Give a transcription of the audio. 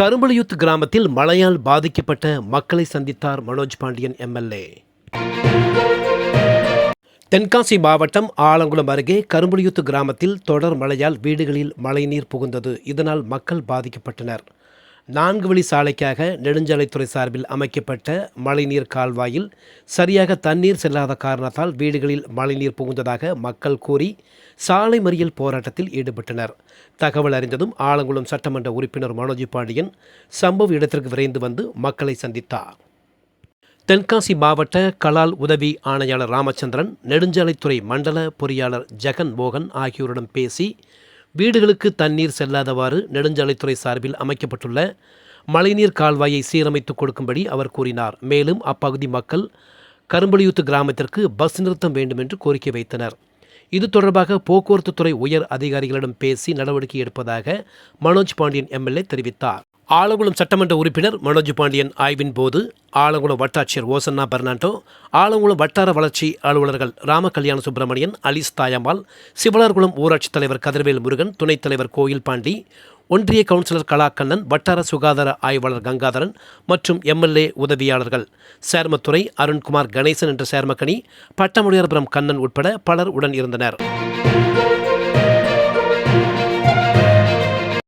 கரும்புலியுத் கிராமத்தில் மழையால் பாதிக்கப்பட்ட மக்களை சந்தித்தார் மனோஜ் பாண்டியன் எம்எல்ஏ. தென்காசி மாவட்டம் ஆலங்குளம் அருகே கரும்புலியுத்து கிராமத்தில் தொடர் மழையால் வீடுகளில் மழைநீர் புகுந்தது. இதனால் மக்கள் பாதிக்கப்பட்டனர். நான்கு வழி சாலைக்காக நெடுஞ்சாலைத்துறை சார்பில் அமைக்கப்பட்ட மழைநீர் கால்வாயில் சரியாக தண்ணீர் செல்லாத காரணத்தால் வீடுகளில் மழைநீர் புகுந்ததாக மக்கள் கூறி சாலை மறியல் போராட்டத்தில் ஈடுபட்டனர். தகவல் அறிந்ததும் ஆலங்குளம் சட்டமன்ற உறுப்பினர் மனோஜ் பாண்டியன் சம்பவ இடத்திற்கு விரைந்து வந்து மக்களை சந்தித்தார். தென்காசி மாவட்ட கலால் உதவி ஆணையாளர் ராமச்சந்திரன் நெடுஞ்சாலைத்துறை மண்டல பொறியாளர் ஜெகன் மோகன் ஆகியோரிடம் பேசி வீடுகளுக்கு தண்ணீர் செல்லாதவாறு நெடுஞ்சாலைத்துறை சார்பில் அமைக்கப்பட்டுள்ள மழைநீர் கால்வாயை சீரமைத்து கொடுக்கும்படி அவர் கூறினார். மேலும் அப்பகுதி மக்கள் கரும்பலியூத்து கிராமத்திற்கு பஸ் நிறுத்தம் வேண்டும் என்று கோரிக்கை வைத்தனர். இது தொடர்பாக போக்குவரத்து துறை உயர் அதிகாரிகளிடம் பேசி நடவடிக்கை எடுப்பதாக மனோஜ் பாண்டியன் எம்எல்ஏ தெரிவித்தார். ஆலங்குளம் சட்டமன்ற உறுப்பினர் மனோஜ் பாண்டியன் ஆய்வின் போது ஆலங்குளம் வட்டாட்சியர் ஓசன்னா பெர்னாண்டோ ஆலங்குளம் வட்டார வளர்ச்சி அலுவலர்கள் ராம கல்யாண சுப்பிரமணியன் அலிஸ் தாயம்மாள் சிவலார்குளம் ஊராட்சித் தலைவர் கதிர்வேல் முருகன் துணைத் தலைவர் கோயில் பாண்டி ஒன்றிய கவுன்சிலர் கலாக்கண்ணன் வட்டார சுகாதார ஆய்வாளர் கங்காதரன் மற்றும் எம்எல்ஏ உதவியாளர்கள். சேர்மத்துறை அருண்குமார் கணேசன் என்ற சேர்மக்கணி பட்டமுடியார்புரம் கண்ணன் உட்பட பலர் உடன் இருந்தனர்.